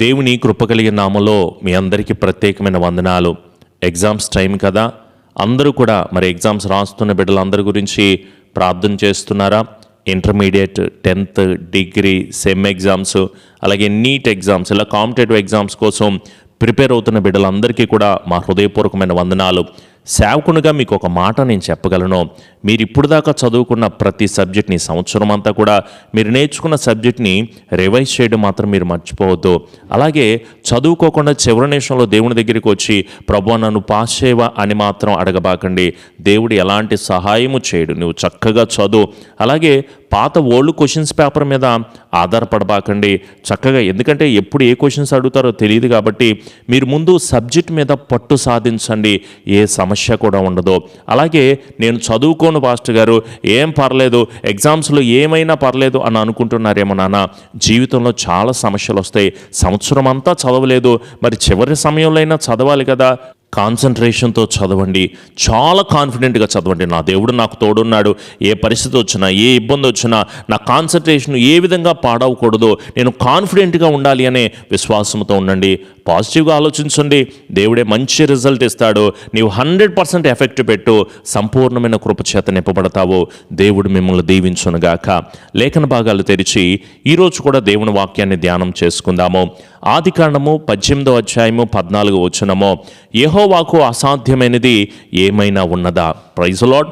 దేవుని కృప కలిగిన నామలో మీ అందరికీ ప్రత్యేకమైన వందనాలు. ఎగ్జామ్స్ టైం కదా. అందరూ కూడా మరి ఎగ్జామ్స్ రాస్తున్న బిడ్డలందరి గురించి ప్రార్థన చేస్తున్నారా? Intermediate tenth degree sem exams అలాగే నీట్ ఎగ్జామ్స్ ఇలా కాంపిటేటివ్ ఎగ్జామ్స్ కోసం ప్రిపేర్ అవుతున్న బిడ్డలందరికీ కూడా మా హృదయపూర్వకమైన వందనాలు. సేవకునిగా మీకు ఒక మాట నేను చెప్పగలను. మీరు ఇప్పుడు దాకా చదువుకున్న ప్రతి సబ్జెక్ట్ని సంవత్సరం అంతా కూడా మీరు నేర్చుకున్న సబ్జెక్ట్ని రివైజ్ చేయడం మాత్రం మీరు మర్చిపోవద్దు. అలాగే చదువుకోకుండా చివరి నిమిషంలో దేవుని దగ్గరికి వచ్చి ప్రభు నన్ను పాస్ చేయవా అని మాత్రం అడగబాకండి. దేవుడు ఎలాంటి సహాయము చేయడు. నువ్వు చక్కగా చదువు. అలాగే పాత ఓల్డ్ క్వశ్చన్స్ పేపర్ మీద ఆధారపడబాకండి. చక్కగా ఎందుకంటే ఎప్పుడు ఏ క్వశ్చన్స్ అడుగుతారో తెలియదు కాబట్టి మీరు ముందు సబ్జెక్ట్ మీద పట్టు సాధించండి. ఏ సమస్య సమస్య కూడా ఉండదు. అలాగే నేను చదువుకోను పాస్టర్ గారు. ఏం పర్లేదు ఎగ్జామ్స్లో ఏమైనా పర్లేదు అని అనుకుంటున్నారేమో నాన్న. జీవితంలో చాలా సమస్యలు వస్తాయి. సంవత్సరం అంతా చదవలేదు. మరి చివరి సమయంలో అయినా చదవాలి కదా. కాన్సన్ట్రేషన్తో చదవండి. చాలా కాన్ఫిడెంట్గా చదవండి. నా దేవుడు నాకు తోడున్నాడు. ఏ పరిస్థితి వచ్చినా ఏ ఇబ్బంది వచ్చినా నా కాన్సన్ట్రేషన్ ఏ విధంగా పాడవకూడదు నేను కాన్ఫిడెంట్గా ఉండాలి అనే విశ్వాసంతో ఉండండి. పాజిటివ్గా ఆలోచించండి. దేవుడే మంచి రిజల్ట్ ఇస్తాడు. నీవు హండ్రెడ్ పర్సెంట్ ఎఫెక్ట్ పెట్టు. సంపూర్ణమైన కృపచేత నింపబడతావు. దేవుడు మిమ్మల్ని దీవించునుగాక. లేఖన భాగాలు తెరిచి ఈరోజు కూడా దేవుని వాక్యాన్ని ధ్యానం చేసుకుందాము. ఆది కాండము పద్దెనిమిదో అధ్యాయము పద్నాలుగు వచ్చినము వచనము యహోవాకు అసాధ్యమైనది ఏమైనా ఉన్నదా? ప్రైజ్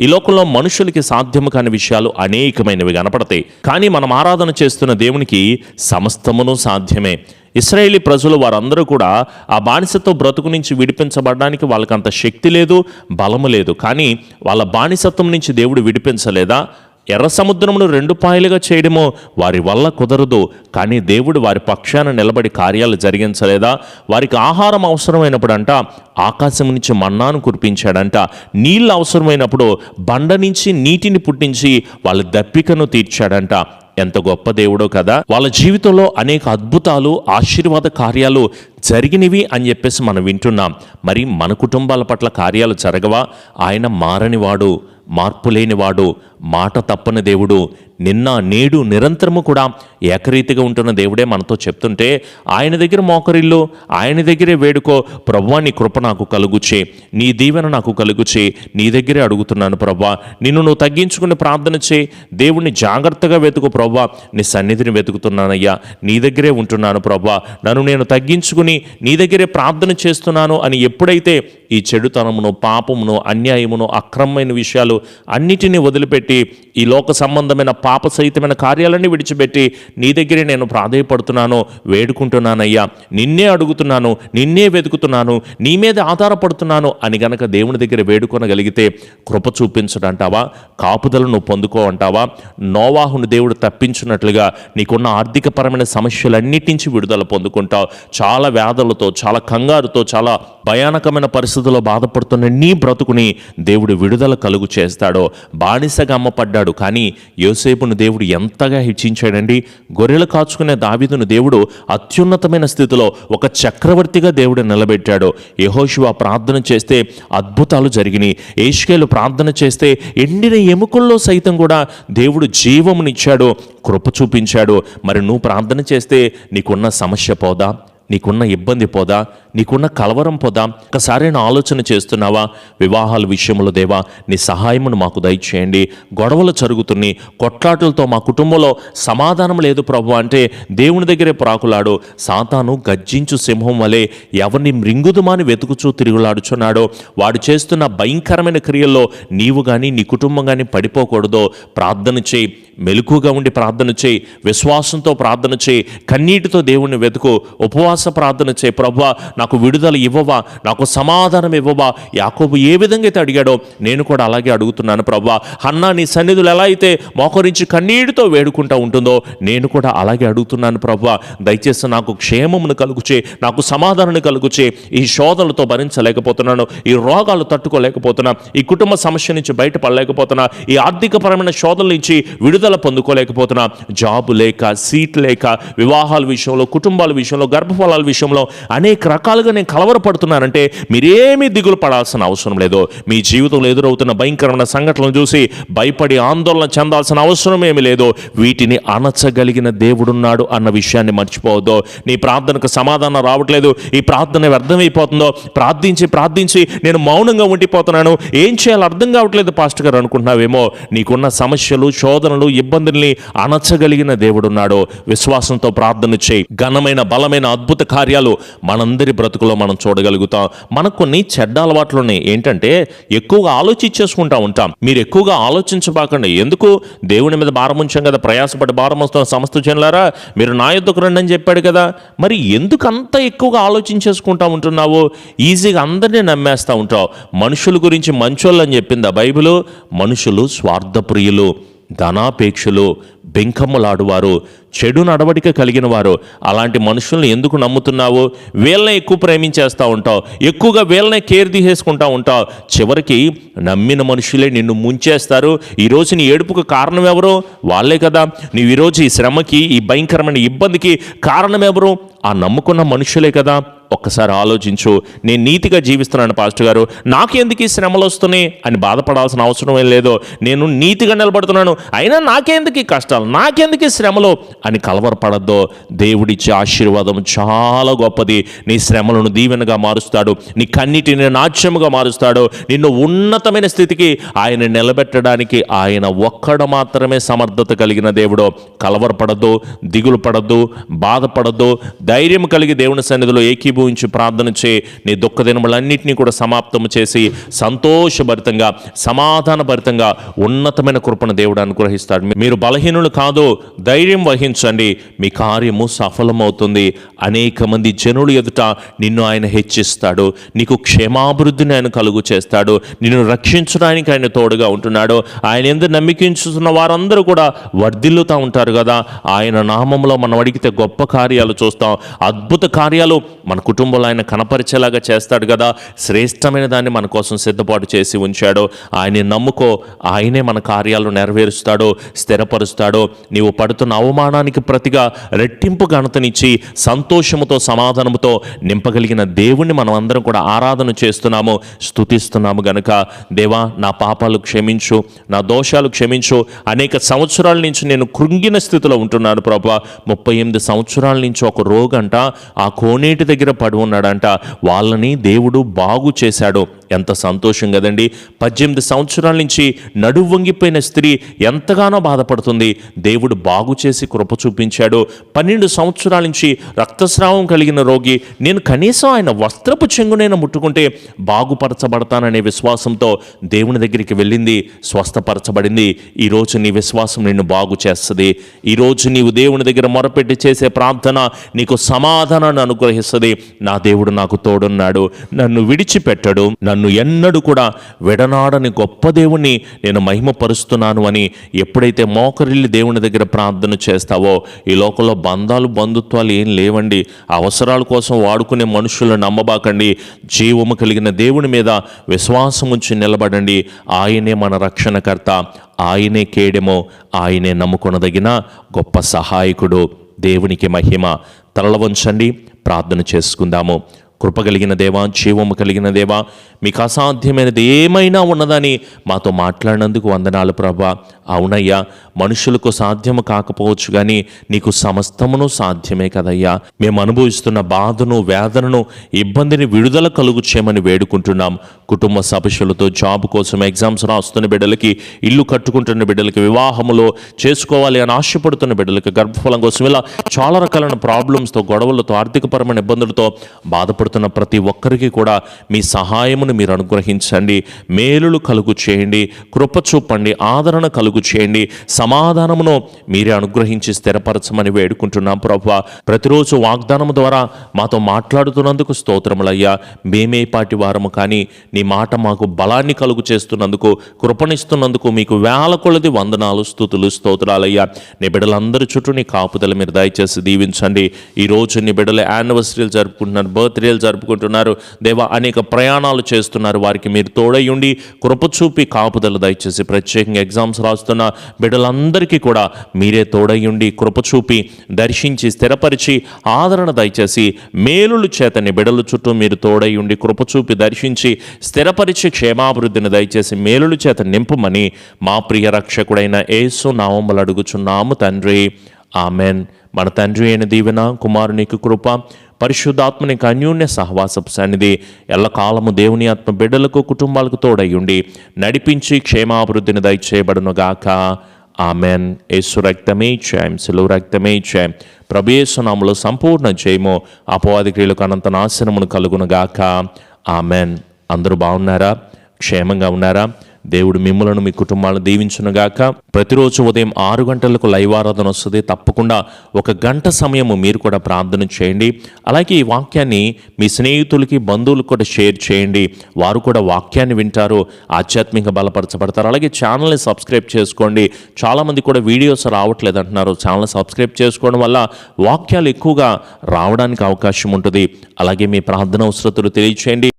ఈ లోకంలో మనుషులకి సాధ్యము కాని విషయాలు అనేకమైనవి కనపడతాయి. కానీ మనం ఆరాధన చేస్తున్న దేవునికి సమస్తమును సాధ్యమే. ఇస్రాయేలీ ప్రజలు వారందరూ కూడా ఆ బానిసత్వ బ్రతుకు నుంచి విడిపించబడడానికి వాళ్ళకంత శక్తి లేదు బలము లేదు. కానీ వాళ్ళ బానిసత్వం నుంచి దేవుడు విడిపించలేదా? ఎర్ర సముద్రమును రెండు పాయలుగా చేయడము వారి వల్ల కుదరదు కానీ దేవుడు వారి పక్షాన నిలబడి కార్యాలు జరిగించలేదా? వారికి ఆహారం అవసరమైనప్పుడంట ఆకాశం నుంచి మన్నాను కురిపించాడంట. నీళ్ళు అవసరమైనప్పుడు బండ నుంచి నీటిని పుట్టించి వాళ్ళ దప్పికను తీర్చాడంట. ఎంత గొప్ప దేవుడో కదా! వాళ్ళ జీవితంలో అనేక అద్భుతాలు ఆశీర్వాద కార్యాలు జరిగినవి అని చెప్పేసి మనం వింటున్నాం. మరి మన కుటుంబాల పట్ల కార్యాలు జరగవా? ఆయన మారనివాడు మార్పు లేనివాడు మాట తప్పని దేవుడు నిన్న నేడు నిరంతరము కూడా ఏకరీతిగా ఉంటున్న దేవుడే మనతో చెప్తుంటే ఆయన దగ్గర మోకరిల్లు ఆయన దగ్గరే వేడుకో ప్రవ్వా నీ కృప నాకు కలుగుచే నీ దీవెన నాకు కలుగుచే నీ దగ్గరే అడుగుతున్నాను ప్రవ్వా నిన్ను నువ్వు తగ్గించుకుని ప్రార్థన చే దేవుణ్ణి జాగ్రత్తగా వెతుకు ప్రవ్వా నీ సన్నిధిని వెతుకుతున్నానయ్యా. నీ దగ్గరే ఉంటున్నాను ప్రవ్వా నన్ను నేను తగ్గించుకుని నీ దగ్గరే ప్రార్థన చేస్తున్నాను అని ఎప్పుడైతే ఈ చెడుతనమును పాపమును అన్యాయమును అక్రమమైన విషయాలు అన్నిటినీ వదిలిపెట్టి ఈ లోక సంబంధమైన పాప సహితమైన కార్యాలన్నీ విడిచిపెట్టి నీ దగ్గరే నేను ప్రాధేయపడుతున్నాను వేడుకుంటున్నానయ్యా. నిన్నే అడుగుతున్నాను నిన్నే వెతుకుతున్నాను నీ మీద ఆధారపడుతున్నాను అని గనక దేవుని దగ్గర వేడుకొనగలిగితే కృప చూపించడంటావా? కాపుదలను పొందుకో అంటావా? నోవాహును దేవుడు తప్పించినట్లుగా నీకున్న ఆర్థికపరమైన సమస్యలన్నిటి నుంచి విడుదల పొందుకుంటావు. చాలా వ్యాధులతో చాలా కంగారుతో చాలా భయానకమైన పరిస్థితుల్లో బాధపడుతున్న నీ బ్రతుకుని దేవుడు విడుదల కలుగు చేస్తాడో. బానిసగా అమ్మపడ్డాడు కానీ యోసేపును దేవుడు ఎంతగా హెచ్చించాడండి? గొర్రెలు కాచుకునే దావిదును దేవుడు అత్యున్నతమైన స్థితిలో ఒక చక్రవర్తిగా దేవుడు నిలబెట్టాడు. యహోశివ ప్రార్థన చేస్తే అద్భుతాలు జరిగినాయి. ఏష్కేలు ప్రార్థన చేస్తే ఎండిన ఎముకల్లో సైతం కూడా దేవుడు జీవమునిచ్చాడు కృప చూపించాడు. మరి నువ్వు ప్రార్థన చేస్తే నీకున్న సమస్య పోదా? నీకున్న ఇబ్బంది పోదా? నీకున్న కలవరం పోదా? ఒకసారైనా ఆలోచన చేస్తున్నావా? వివాహాల విషయంలో దేవా నీ సహాయమును మాకు దయచేయండి. గొడవలు జరుగుతున్నాయి. కొట్లాటలతో మా కుటుంబంలో సమాధానం లేదు ప్రభు అంటే దేవుని దగ్గరే ప్రాకులాడు. సాతాను గజ్జించు సింహం వలె ఎవరిని మృంగుదుమాని వెతుకుచూ తిరుగులాడుచున్నాడో వాడు చేస్తున్న భయంకరమైన క్రియల్లో నీవు కానీ నీ కుటుంబం కానీ పడిపోకూడదో. ప్రార్థన చేయి. మెలకుగా ఉండి ప్రార్థన చేయి. విశ్వాసంతో ప్రార్థన చేయి. కన్నీటితో దేవుణ్ణి వెతుకు. ఉపవాస ప్రార్థన చే ప్రభా నాకు విడుదల ఇవ్వవా? నాకు సమాధానం ఇవ్వవా? యాకోబు ఏ విధంగా అయితే అడిగాడో నేను కూడా అలాగే అడుగుతున్నాను ప్రభా. అన్నా నీ సన్నిధులు ఎలా అయితే మోకరించి కన్నీటితో వేడుకుంటూ ఉంటుందో నేను కూడా అలాగే అడుగుతున్నాను ప్రభా. దయచేసి నాకు క్షేమమును కలుగుచే నాకు సమాధానం కలుగుచే ఈ శోధనలతో భరించలేకపోతున్నాను. ఈ రోగాలు తట్టుకోలేకపోతున్నా. ఈ కుటుంబ సమస్య నుంచి బయటపడలేకపోతున్నా. ఈ ఆర్థికపరమైన శోధనల నుంచి విడుదల పొందుకోలేకపోతున్నా. జాబు లేక సీట్ లేక వివాహాల విషయంలో కుటుంబాల విషయంలో గర్భఫల ఉద్యోగాల విషయంలో అనేక రకాలుగా నేను కలవరపడుతున్నానంటే మీరేమీ దిగులు పడాల్సిన అవసరం లేదు. మీ జీవితంలో ఎదురవుతున్న భయంకరమైన సంఘటనలు చూసి భయపడి ఆందోళన చెందాల్సిన అవసరం ఏమి లేదు. వీటిని అణచగలిగిన దేవుడున్నాడు అన్న విషయాన్ని మర్చిపోవద్దు. నీ ప్రార్థనకు సమాధానం రావట్లేదు. ఈ ప్రార్థన వ్యర్థమైపోతుందో? ప్రార్థించి ప్రార్థించి నేను మౌనంగా ఉండిపోతున్నాను. ఏం చేయాలో అర్థం కావట్లేదు పాస్టర్ గారు అనుకుంటున్నావేమో? నీకున్న సమస్యలు శోధనలు ఇబ్బందుల్ని అణచగలిగిన దేవుడున్నాడు. విశ్వాసంతో ప్రార్థన చేయి. ఘనమైన బలమైన అద్భుత కార్యాలు మనందరి బ్రతుకులో మనం చూడగలుగుతాం. మనకు కొన్ని చెడ్డ అలవాట్లు ఉన్నాయి. ఏంటంటే ఎక్కువగా ఆలోచించేసుకుంటా ఉంటాం. మీరు ఎక్కువగా ఆలోచించబాకండి. ఎందుకు? దేవుని మీద భారం ఉంచాం కదా ప్రయాసపడి భారం వస్తున్న సమస్త జనులారా మీరు నా యుద్ధకు రండి అని చెప్పాడు కదా. మరి ఎందుకు అంత ఎక్కువగా ఆలోచించేసుకుంటా ఉంటున్నావు? ఈజీగా అందరినీ నమ్మేస్తూ ఉంటావు. మనుషుల గురించి మంచోళ్ళు అని చెప్పిందా బైబిల్? మనుషులు స్వార్థప్రియులు. ధనాపేక్షలో బెంకమ్మలాడువారు చెడు నడవడిక కలిగిన వారు అలాంటి మనుషుల్ని ఎందుకు నమ్ముతున్నావు? వీళ్ళనే ఎక్కువ ప్రేమించేస్తూ ఉంటావు. ఎక్కువగా వీళ్ళనే కేర్ తీసేసుకుంటూ ఉంటావు. చివరికి నమ్మిన మనుషులే నిన్ను ముంచేస్తారు. ఈరోజు నీ ఏడుపుకు కారణం ఎవరు వాళ్ళే కదా. నీవు ఈరోజు ఈ శ్రమకి ఈ భయంకరమైన ఇబ్బందికి కారణం ఎవరు ఆ నమ్ముకున్న మనుషులే కదా. ఒక్కసారి ఆలోచించు. నేను నీతిగా జీవిస్తున్నాను పాస్టర్ గారు. నాకెందుకు ఈ శ్రమలు వస్తున్నాయి అని బాధపడాల్సిన అవసరం ఏం లేదో. నేను నీతిగా నిలబడుతున్నాను. అయినా నాకెందుకు ఈ కష్టాలు? నాకెందుకు ఈ శ్రమలు? అని కలవరపడద్దో. దేవుడిచ్చే ఆశీర్వాదం చాలా గొప్పది. నీ శ్రమలను దీవెనగా మారుస్తాడు. నీ కన్నిటిని నాట్యముగా మారుస్తాడు. నిన్ను ఉన్నతమైన స్థితికి ఆయన నిలబెట్టడానికి ఆయన ఒక్కడ మాత్రమే సమర్థత కలిగిన దేవుడు. కలవరపడద్దు దిగులు పడద్దు బాధపడద్దు. ధైర్యం కలిగి దేవుని సన్నిధిలో ఏకీ ఏకీభవించి ప్రార్థన చే నీ దుఃఖ దినములన్నింటినీ కూడా సమాప్తము చేసి సంతోషభరితంగా సమాధానభరితంగా ఉన్నతమైన కృపను దేవుడు అనుగ్రహిస్తాడు. మీరు బలహీనులు కాదు ధైర్యం వహించండి. మీ కార్యము సఫలమవుతుంది. అనేక మంది జనులు ఎదుట నిన్ను ఆయన హెచ్చిస్తాడు. నీకు క్షేమాభివృద్ధిని ఆయన కలుగు చేస్తాడు. నిన్ను రక్షించడానికి ఆయన తోడుగా ఉంటున్నాడు. ఆయన ఎందుకు నమ్మికించుతున్న వారందరూ కూడా వర్ధిల్లుతూ ఉంటారు కదా. ఆయన నామంలో మనం అడిగితే గొప్ప కార్యాలు చూస్తాం. అద్భుత కార్యాలు మన కుటుంబంలో ఆయన కనపరిచేలాగా చేస్తాడు కదా. శ్రేష్టమైన దాన్ని మన కోసం సిద్ధపాటు చేసి ఉంచాడు. ఆయన్ని నమ్ముకో. ఆయనే మన కార్యాలు నెరవేరుస్తాడో స్థిరపరుస్తాడో. నీవు పడుతున్న అవమానానికి ప్రతిగా రెట్టింపు ఘనతనిచ్చి సంతోషముతో సమాధానముతో నింపగలిగిన దేవుణ్ణి మనం అందరం కూడా ఆరాధన చేస్తున్నాము స్తుతిస్తున్నాము గనుక. దేవా నా పాపాలు క్షమించు నా దోషాలు క్షమించు. అనేక సంవత్సరాల నుంచి నేను కృంగిన స్థితిలో ఉంటున్నాను ప్రభా. ముప్పై ఎనిమిది సంవత్సరాల నుంచి ఒక రోగంట ఆ కోనేటి దగ్గర పడి ఉన్నాడంట. వాళ్ళని దేవుడు బాగు చేశాడు. ఎంత సంతోషం కదండి. పద్దెనిమిది సంవత్సరాల నుంచి నడువు వంగిపోయిన స్త్రీ ఎంతగానో బాధపడుతుంది. దేవుడు బాగు చేసి కృప చూపించాడు. పన్నెండు సంవత్సరాల నుంచి రక్తస్రావం కలిగిన రోగి నేను కనీసం ఆయన వస్త్రపు చెంగునైనా ముట్టుకుంటే బాగుపరచబడతాననే విశ్వాసంతో దేవుని దగ్గరికి వెళ్ళింది స్వస్థపరచబడింది. ఈరోజు నీ విశ్వాసం నిన్ను బాగు చేస్తుంది. ఈరోజు నీవు దేవుని దగ్గర మొరపెట్టి చేసే ప్రార్థన నీకు సమాధానాన్ని అనుగ్రహిస్తుంది. నా దేవుడు నాకు తోడున్నాడు. నన్ను విడిచిపెట్టడు. నన్ను ఎన్నడూ కూడా విడనాడని గొప్ప దేవుణ్ణి నేను మహిమపరుస్తున్నాను అని ఎప్పుడైతే మోకరిల్లి దేవుని దగ్గర ప్రార్థన చేస్తావో ఈ లోకంలో బంధాలు బంధుత్వాలు ఏం లేవండి. అవసరాల కోసం వాడుకునే మనుషులను నమ్మబాకండి. జీవము కలిగిన దేవుని మీద విశ్వాసం ఉంచి నిలబడండి. ఆయనే మన రక్షణకర్త. ఆయనే కేడెమో. ఆయనే నమ్ముకొనదగిన గొప్ప సహాయకుడు. దేవునికి మహిమ. తరలవంచండి ప్రార్థన చేసుకుందాము. కృప కలిగిన దేవా జీవము కలిగిన దేవా మీకు అసాధ్యమైనది ఏమైనా ఉన్నదని మాతో మాట్లాడినందుకు వందనాలు ప్రభా. అవునయ్యా మనుషులకు సాధ్యము కాకపోవచ్చు కానీ నీకు సమస్తమును సాధ్యమే కదయ్యా. మేము అనుభవిస్తున్న బాధను వేదనను ఇబ్బందిని విడుదల కలుగు చేయమని వేడుకుంటున్నాం. కుటుంబ సభ్యులతో జాబ్ కోసం ఎగ్జామ్స్ రాస్తున్న బిడ్డలకి ఇల్లు కట్టుకుంటున్న బిడ్డలకి వివాహములో చేసుకోవాలి అని ఆశపడుతున్న బిడ్డలకి గర్భఫలం కోసం ఇలా చాలా రకాలైన ప్రాబ్లమ్స్తో గొడవలతో ఆర్థికపరమైన ఇబ్బందులతో బాధపడుతున్న ప్రతి ఒక్కరికి కూడా మీ సహాయమును మీరు అనుగ్రహించండి. మేలులు కలుగు చేయండి కృప చూపండి. ఆదరణ కలుగు చేయండి. సమాధానమును మీరే అనుగ్రహించి స్థిరపరచమని వేడుకుంటున్నాం ప్రభు ప్రతిరోజు వాగ్దానం ద్వారా మాతో మాట్లాడుతున్నందుకు స్తోత్రములయ్యా. మేమే పాటి వారము కానీ నీ మాట మాకు బలాన్ని కలుగు చేస్తున్నందుకు కృపణిస్తున్నందుకు మీకు వేల కొలది వందనాలు స్థుతులు స్తోత్రాలయ్యా. నీ బిడ్డలందరి చుట్టూ నీ కాపుదల మీరు దయచేసి దీవించండి. ఈరోజు నీ బిడ్డలు యానివర్సరీలు జరుపుకుంటున్నారు బర్త్డేలు జరుపుకుంటున్నారు. దేవా అనేక ప్రయాణాలు చేస్తున్నారు. వారికి మీరు తోడయ్యుండి కృప చూపి కాపుదల దయచేసి ప్రత్యేకంగా ఎగ్జామ్స్ రాస్తున్నారు వస్తున్న బిడ్డలందరికీ కూడా మీరే తోడయ్యుండి కృప చూపి దర్శించి స్థిరపరిచి ఆదరణ దయచేసి మేలులు చేతని బిడలు చుట్టూ మీరు తోడయ్యుండి కృపచూపి దర్శించి స్థిరపరిచి క్షేమాభివృద్ధిని దయచేసి మేలులు చేత నింపుమని మా ప్రియ రక్షకుడైన ఏసు నామములు అడుగుచున్నాము తండ్రి. ఆమెన్. మన తండ్రి అయిన దీవెన కుమారునికి కృప పరిశుద్ధాత్మని అన్యోన్య సహవాసపు సన్నిధి ఎల్లకాలము దేవుని ఆత్మ బిడ్డలకు కుటుంబాలకు తోడయ్యుండి నడిపించి క్షేమాభివృద్ధిని దయచేయబడునుగాక. ఆమెన్. యేసు రక్తమే జయం సెలవు రక్తమే జయం ప్రభేసునాములో సంపూర్ణ జయము అపవాది క్రియలకు అనంత నాశనమును కలుగునుగాక. ఆమెన్. అందరూ బాగున్నారా? క్షేమంగా ఉన్నారా? దేవుడు మిమ్మలను మీ కుటుంబాలను దీవించునుగాక. ప్రతిరోజు ఉదయం ఆరు గంటలకు లైవ్ ఆరాధన వస్తుంది. తప్పకుండా ఒక గంట సమయము మీరు కూడా ప్రార్థన చేయండి. అలాగే ఈ వాక్యాన్ని మీ స్నేహితులకి బంధువులకు కూడా షేర్ చేయండి. వారు కూడా వాక్యాన్ని వింటారు ఆధ్యాత్మిక బలపరచబడతారు. అలాగే ఛానల్ని సబ్స్క్రైబ్ చేసుకోండి. చాలామంది కూడా వీడియోస్ రావట్లేదు అంటున్నారు. ఛానల్ సబ్స్క్రైబ్ చేసుకోవడం వల్ల వాక్యాలు ఎక్కువగా రావడానికి అవకాశం ఉంటుంది. అలాగే మీ ప్రార్థన అవసరతలు తెలియచేయండి.